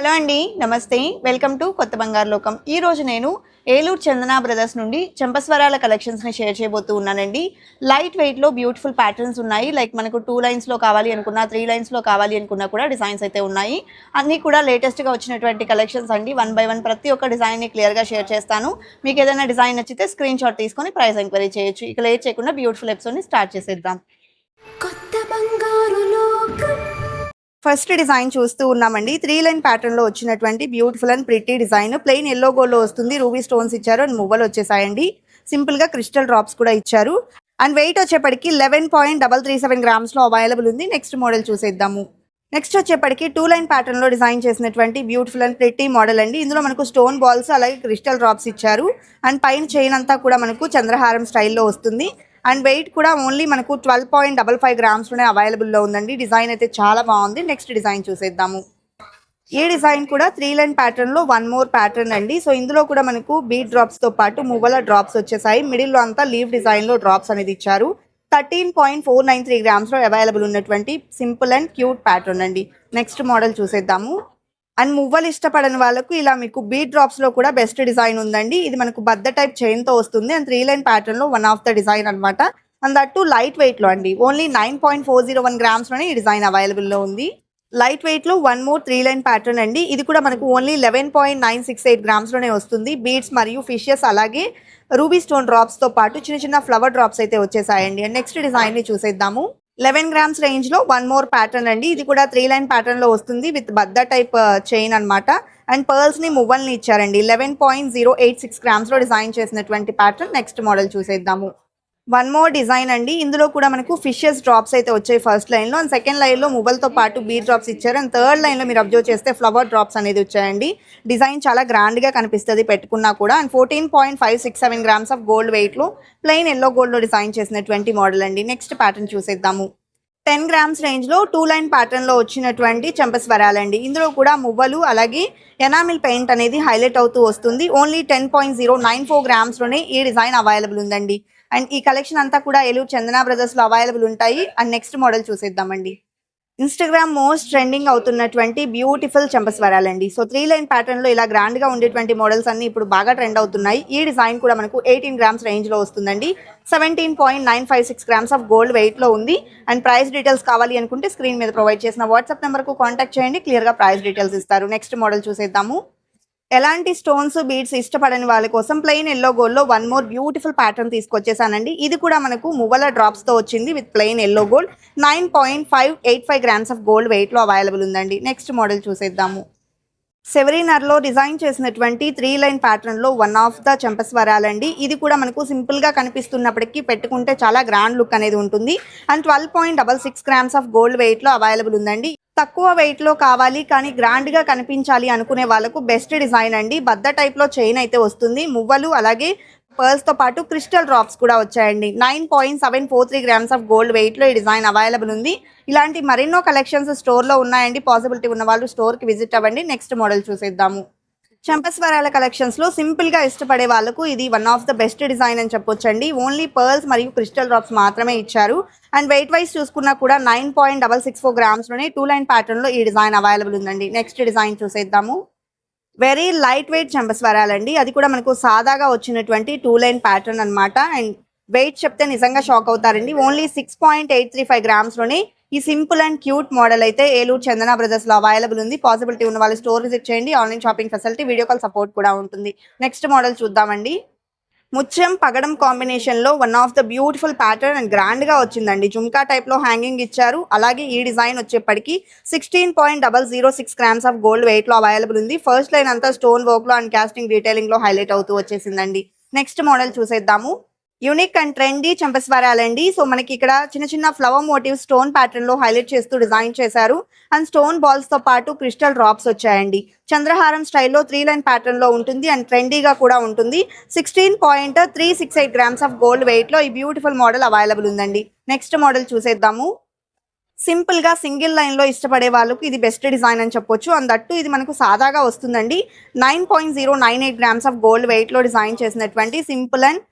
Hello అండి నమస్తే. Welcome to కొత్త బంగారు లోకం. ఈరోజు నేను ఏలూరు చందన బ్రదర్స్ నుండి చెంపస్వరాల కలెక్షన్స్ని షేర్ చేయబోతూ ఉన్నానండి. లైట్ వెయిట్లో బ్యూటిఫుల్ ప్యాటర్న్స్ ఉన్నాయి. లైక్ మనకు టూ లైన్స్లో కావాలి అనుకున్నా త్రీ లైన్స్లో కావాలి అనుకున్నా కూడా డిజైన్స్ అయితే ఉన్నాయి. అన్నీ కూడా లేటెస్ట్గా వచ్చినటువంటి కలెక్షన్స్ అండి. వన్ బై వన్ ప్రతి ఒక్క డిజైన్ని క్లియర్గా షేర్ చేస్తాను. మీకు ఏదైనా డిజైన్ నచ్చితే స్క్రీన్ షాట్ తీసుకొని ప్రైస్ ఎంక్వైరీ చేయొచ్చు. ఇక లేట్ చేయకుండా బ్యూటిఫుల్ ఎపిసోడ్ని స్టార్ట్ చేసేద్దాం. కొత్త బంగారు ఫస్ట్ డిజైన్ చూస్తూ ఉన్నామండి. త్రీ లైన్ ప్యాటర్న్లో వచ్చినటువంటి beautiful and pretty design. Plain yellow గోల్డ్లో వస్తుంది. రూబీ స్టోన్స్ ఇచ్చారు. అండ్ మువ్వలు వచ్చేసాయండి. సింపుల్గా క్రిస్టల్ డ్రాప్స్ కూడా ఇచ్చారు. అండ్ వెయిట్ వచ్చేప్పటికి eleven point double three seven గ్రామ్స్లో available ఉంది. నెక్స్ట్ మోడల్ చూసేద్దాము. నెక్స్ట్ వచ్చేప్పటికి టూ లైన్ ప్యాటర్న్లో డిజైన్ చేసినటువంటి బ్యూటిఫుల్ అండ్ ప్రిటీ మోడల్ అండి. ఇందులో మనకు స్టోన్ బాల్స్ అలాగే క్రిస్టల్ డ్రాప్స్ ఇచ్చారు. అండ్ పైన చైన్ అంతా కూడా మనకు చంద్రహారం స్టైల్లో వస్తుంది. అండ్ వెయిట్ కూడా ఓన్లీ మనకు ట్వెల్వ్ పాయింట్ డబల్ ఫైవ్ గ్రామ్స్లోనే అవైలబుల్లో ఉందండి. డిజైన్ అయితే చాలా బాగుంది. నెక్స్ట్ డిజైన్ చూసేద్దాము. ఈ డిజైన్ కూడా త్రీ లైన్ ప్యాటర్న్లో వన్ మోర్ ప్యాటర్న్ అండి. సో ఇందులో కూడా మనకు బీట్ డ్రాప్స్తో పాటు మువ్వల డ్రాప్స్ వచ్చేసాయి. మిడిల్లో అంతా లీవ్ డిజైన్లో డ్రాప్స్ అనేది ఇచ్చారు. Thirteen point four nine three గ్రామ్స్లో available ఉన్నటువంటి సింపుల్ అండ్ క్యూట్ ప్యాటర్న్ అండి. నెక్స్ట్ మోడల్ చూసేద్దాము. అండ్ మువ్వలు ఇష్టపడని వాళ్ళకు ఇలా మీకు బీట్ డ్రాప్స్లో కూడా బెస్ట్ డిజైన్ ఉందండి. ఇది మనకు బద్ద టైప్ చైన్తో వస్తుంది. అండ్ త్రీ లైన్ ప్యాటర్న్లో వన్ ఆఫ్ ద డిజైన్ అనమాట అండ్ దట్టు లైట్ వెయిట్లో అండి. Only nine point four zero one గ్రామ్స్లోనే ఈ డిజైన్ అవైలబుల్లో ఉంది. లైట్ వెయిట్లో one more three line pattern అండి. ఇది కూడా మనకు only eleven point nine six eight గ్రామ్స్లోనే వస్తుంది. బీడ్స్ మరియు ఫిషెస్ అలాగే రూబీ స్టోన్ డ్రాప్స్తో పాటు చిన్న చిన్న ఫ్లవర్ డ్రాప్స్ అయితే వచ్చేసాయండి. అండ్ నెక్స్ట్ డిజైన్ని చూసేద్దాము. లెవెన్ గ్రామ్స్ రేంజ్లో వన్ మోర్ ప్యాటర్న్ అండి. ఇది కూడా త్రీ లైన్ ప్యాటర్న్లో వస్తుంది విత్ బద్ద టైప్ చైన్ అన్నమాట. అండ్ పర్ల్స్ని మువ్వల్ని ఇచ్చారండి. Eleven point zero eight six గ్రామ్స్లో design చేసినటువంటి ప్యాటర్న్ నెక్స్ట్ మోడల్ చూసేద్దాము. వన్ మోర్ డిజైన్ అండి. ఇందులో కూడా మనకు ఫిషెస్ డ్రాప్స్ అయితే వచ్చాయి ఫస్ట్ లైన్లో అండ్ సెకండ్ లైన్లో మొబైల్తో పాటు బీర్ డ్రాప్స్ ఇచ్చారు. అండ్ థర్డ్ లైన్లో మీరు అబ్జర్వ్ చేస్తే ఫ్లవర్ డ్రాప్స్ అనేది వచ్చాయండి. డిజైన్ చాలా గ్రాండ్గా కనిపిస్తుంది పెట్టుకున్నా కూడా. And fourteen point five six seven grams of gold వెయిట్లో ప్లెయిన్ ఎల్లో గోల్డ్లో డిజైన్ చేసిన ట్వంటీ మోడల్ అండి. నెక్స్ట్ ప్యాటర్న్ చూసేద్దాము. టెన్ గ్రామ్స్ రేంజ్లో టూ లైన్ ప్యాటర్న్లో వచ్చినటువంటి చెంపస్వరాలండి. ఇందులో కూడా మువ్వలు అలాగే ఎనామిల్ పెయింట్ అనేది హైలైట్ అవుతూ వస్తుంది. Only ten point zero nine four గ్రామ్స్లోనే ఈ డిజైన్ అవైలబుల్ ఉందండి. అండ్ ఈ కలెక్షన్ అంతా కూడా ఏలూరు చందన బ్రదర్స్లో అవైలబుల్ ఉంటాయి. అండ్ నెక్స్ట్ మోడల్ చూసేద్దామండి. ఇన్స్టాగ్రామ్ మోస్ట్ ట్రెండింగ్ అవుతున్నటువంటి బ్యూటిఫుల్ చెంపస్వరాలండి. సో త్రీ లైన్ ప్యాటర్న్లో ఇలా గ్రాండ్గా ఉండేటువంటి మోడల్స్ అన్ని ఇప్పుడు బాగా ట్రెండ్ అవుతున్నాయి. ఈ డిజైన్ కూడా మనకు ఎయిటీన్ గ్రామ్స్ రేంజ్లో వస్తుందండి. Seventeen point nine five six grams of gold వెయిట్లో ఉంది. అండ్ ప్రైస్ డీటెయిల్స్ కావాలి అనుకుంటే స్క్రీన్ మీద ప్రొవైడ్ చేసిన వాట్సాప్ నెంబర్కు కాంటాక్ట్ చేయండి. క్లియర్గా ప్రైస్ డీటెయిల్స్ ఇస్తారు. నెక్స్ట్ మోడల్ చూసేద్దాము. ఎలాంటి స్టోన్స్ బీడ్స్ ఇష్టపడని వాళ్ళ కోసం ప్లెయిన్ ఎల్లో గోల్డ్లో వన్ మోర్ బ్యూటిఫుల్ ప్యాటర్న్ తీసుకొచ్చేసానండి. ఇది కూడా మనకు మువ్వల డ్రాప్స్తో వచ్చింది with plain yellow gold. Nine point five eight five grams of gold వెయిట్లో అవైలబుల్ ఉందండి. నెక్స్ట్ మోడల్ చూసేద్దాము. సెవరీనర్లో డిజైన్ చేసినటువంటి త్రీ లైన్ ప్యాటర్న్లో వన్ ఆఫ్ ద చంపస్వరాలండి ఇది కూడా మనకు సింపుల్గా కనిపిస్తున్నప్పటికీ పెట్టుకుంటే చాలా గ్రాండ్ లుక్ అనేది ఉంటుంది. And twelve point double six grams of gold వెయిట్లో అవైలబుల్ ఉందండి. తక్కువ వెయిట్లో కావాలి కానీ గ్రాండ్గా కనిపించాలి అనుకునే వాళ్ళకు బెస్ట్ డిజైన్ అండి. బద్ద టైప్లో చైన్ అయితే వస్తుంది. మువ్వలు అలాగే పర్ల్స్తో పాటు క్రిస్టల్ డ్రాప్స్ కూడా వచ్చాయండి. Nine point seven four three grams of gold వెయిట్లో ఈ డిజైన్ అవైలబుల్ ఉంది. ఇలాంటి మరెన్నో కలెక్షన్స్ స్టోర్లో ఉన్నాయండి. పాసిబిలిటీ ఉన్న వాళ్ళు స్టోర్కి విజిట్ అవ్వండి. నెక్స్ట్ మోడల్ చూసేద్దాము. చంపస్వరాల కలెక్షన్స్లో సింపుల్గా ఇష్టపడే వాళ్ళకు ఇది one of the best design అని చెప్పొచ్చండి. ఓన్లీ పర్ల్స్ మరియు క్రిస్టల్ డ్రాప్స్ మాత్రమే ఇచ్చారు. అండ్ వెయిట్ వైజ్ చూసుకున్నా కూడా nine point double six four గ్రామ్స్లోనే two line ప్యాటర్న్లో ఈ డిజైన్ అవైలబుల్ ఉందండి. నెక్స్ట్ డిజైన్ చూసేద్దాము. వెరీ లైట్ వెయిట్ చంపస్వరాలండి. అది కూడా మనకు సాదాగా వచ్చినటువంటి టూ లైన్ ప్యాటర్న్ అనమాట అండ్ వెయిట్ చెప్తే నిజంగా షాక్ అవుతారండి. Only six point eight three five గ్రామ్స్లోనే ఈ సింపుల్ అండ్ క్యూట్ మోడల్ అయితే ఏలూరు చందన బ్రదర్స్లో అవైలబుల్ ఉంది. పాసిబిలిటీ ఉన్న వాళ్ళు స్టోర్ విజిట్ చేయండి. Online shopping facility video call support కూడా ఉంటుంది. నెక్స్ట్ మోడల్ చూద్దామండి. ముత్యం పగడం కాంబినేషన్లో one of the beautiful pattern and గ్రాండ్గా వచ్చిందండి. జుమ్కా టైప్లో హ్యాంగింగ్ ఇచ్చారు. అలాగే ఈ డిజైన్ వచ్చేప్పటికి sixteen point double zero six grams of gold వెయిట్లో అవైలబుల్ ఉంది. ఫస్ట్ లైన్ అంతా స్టోన్ వర్క్లో అండ్ కాస్టింగ్ డీటెయిలింగ్లో హైలైట్ అవుతూ వచ్చేసిందండి. నెక్స్ట్ మోడల్ చూసేద్దాము. యూనిక్ అండ్ ట్రెండీ చంపస్వరాలండి. సో మనకి ఇక్కడ చిన్న చిన్న ఫ్లవర్ మోటివ్ స్టోన్ ప్యాటర్న్లో హైలైట్ చేస్తూ డిజైన్ చేశారు. అండ్ స్టోన్ బాల్స్తో పాటు క్రిస్టల్ డ్రాప్స్ వచ్చాయండి. చంద్రహారం స్టైల్లో త్రీ లైన్ ప్యాటర్న్లో ఉంటుంది అండ్ ట్రెండీగా కూడా ఉంటుంది. Sixteen point three six eight grams of gold వెయిట్లో ఈ బ్యూటిఫుల్ మోడల్ అవైలబుల్ ఉందండి. నెక్స్ట్ మోడల్ చూసేద్దాము. సింపుల్గా సింగిల్ లైన్లో ఇష్టపడే వాళ్ళకు ఇది బెస్ట్ డిజైన్ అని చెప్పొచ్చు. అండ్ దట్టు ఇది మనకు సాదాగా వస్తుందండి. Nine point zero nine eight grams of gold వెయిట్లో డిజైన్ చేసినటువంటి simple and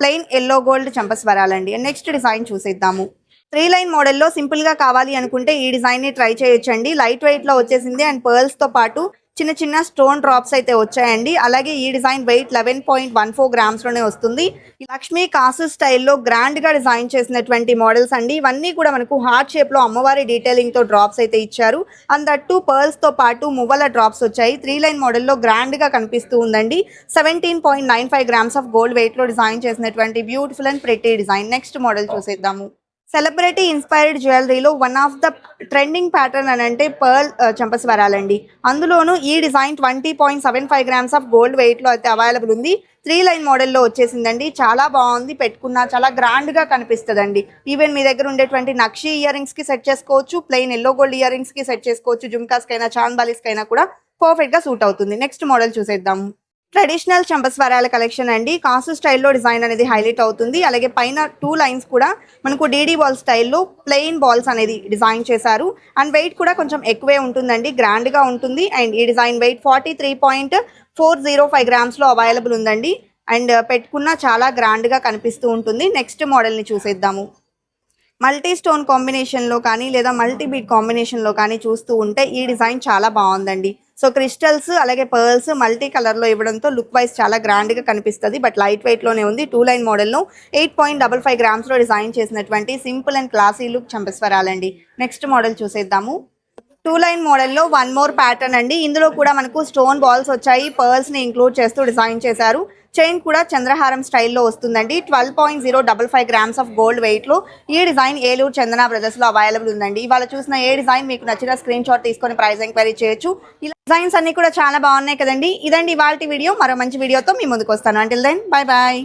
plain yellow gold చంపస్వరాలండి next design చూసేద్దాము. త్రీ లైన్ మోడల్లో సింపుల్గా కావాలి అనుకుంటే ఈ డిజైన్ని ట్రై చేయొచ్చండి. లైట్ వెయిట్లో వచ్చేసింది అండ్ పర్ల్స్తో పాటు చిన్న చిన్న స్టోన్ డ్రాప్స్ అయితే వచ్చాయండి. అలాగే ఈ design weight eleven point one four గ్రామ్స్లోనే వస్తుంది. లక్ష్మీ కాసు స్టైల్లో గ్రాండ్గా డిజైన్ చేసినటువంటి మోడల్స్ అండి. ఇవన్నీ కూడా మనకు హార్ట్ షేప్లో అమ్మవారి డీటెయిలింగ్తో డ్రాప్స్ అయితే ఇచ్చారు. అండ్ దట్టు పర్ల్స్తో పాటు మువ్వల డ్రాప్స్ వచ్చాయి. త్రీ లైన్ మోడల్లో గ్రాండ్గా కనిపిస్తూ ఉందండి. Seventeen point nine five grams of gold వెయిట్లో డిజైన్ చేసినటువంటి beautiful and pretty design next model చూసేద్దాము. Celebrity inspired జ్యువెలరీలో one of the trending pattern అని అంటే పర్ల్ చంపస్వరాలండి అందులోనూ ఈ design twenty point seven five grams of gold వెయిట్లో అయితే అవైలబుల్ ఉంది. త్రీ లైన్ మోడల్లో వచ్చేసిందండి. చాలా బాగుంది పెట్టుకున్నా చాలా గ్రాండ్గా కనిపిస్తుందండి. ఈవెన్ మీ దగ్గర ఉండేటువంటి నక్షి ఇయర్ రింగ్స్కి సెట్ చేసుకోవచ్చు ప్లెయిన్ ఎల్లో గోల్డ్ ఇయర్ రింగ్స్కి సెట్ చేసుకోవచ్చు జుమ్కాస్కైనా చాంద్బాలీస్కైనా కూడా పర్ఫెక్ట్గా సూట్ అవుతుంది. నెక్స్ట్ మోడల్ చూసేద్దాము ట్రెడిషనల్ చంపస్వరాల కలెక్షన్ అండి. కాసు స్టైల్లో డిజైన్ అనేది హైలైట్ అవుతుంది. అలాగే పైన టూ లైన్స్ కూడా మనకు డీడీ బాల్ స్టైల్లో ప్లెయిన్ బాల్స్ అనేది డిజైన్ చేశారు. అండ్ వెయిట్ కూడా కొంచెం ఎక్కువే ఉంటుందండి. గ్రాండ్గా ఉంటుంది. అండ్ ఈ design weight forty three point four zero five గ్రామ్స్లో available ఉందండి. అండ్ పెట్టుకున్న చాలా గ్రాండ్గా కనిపిస్తూ ఉంటుంది. నెక్స్ట్ మోడల్ని చూసేద్దాము. మల్టీ స్టోన్ కాంబినేషన్లో కానీ లేదా మల్టీ బీట్ కాంబినేషన్లో కానీ చూస్తూ ఉంటే ఈ డిజైన్ చాలా బాగుందండి. సో క్రిస్టల్స్ అలాగే పర్ల్స్ మల్టీ కలర్లో ఇవ్వడంతో లుక్ వైజ్ చాలా గ్రాండ్గా కనిపిస్తుంది. బట్ లైట్ వెయిట్లోనే ఉంది. టూ లైన్ మోడల్ను ఎయిట్ పాయింట్ డబల్ ఫైవ్ గ్రామ్స్లో డిజైన్ చేసినటువంటి సింపుల్ అండ్ క్లాసీ లుక్ చంపస్వరాలండి. నెక్స్ట్ మోడల్ చూసేద్దాము. టూ లైన్ మోడల్లో వన్ మోర్ ప్యాటర్న్ అండి. ఇందులో కూడా మనకు స్టోన్ బాల్స్ వచ్చాయి. పర్ల్స్ని ఇంక్లూడ్ చేస్తూ డిజైన్ చేశారు. చైన్ కూడా చంద్రహారం స్టైల్లో వస్తుందండి. Twelve point zero double five grams of gold వెయిట్లో ఈ డిజైన్ ఏలూరు చందన బ్రదర్స్లో అవైలబుల్ ఉందండి. ఇవాళ చూసిన ఏ డిజైన్ మీకు నచ్చిన స్క్రీన్ షాట్ తీసుకొని ప్రైస్ ఎంక్వైరీ చేయొచ్చు. ఇలా డిజైన్స్ అన్ని కూడా చాలా బాగున్నాయి కదండి. ఇదండి ఇవాళ వీడియో. మరో మంచి వీడియోతో మీ ముందుకు వస్తాను. Until then bye bye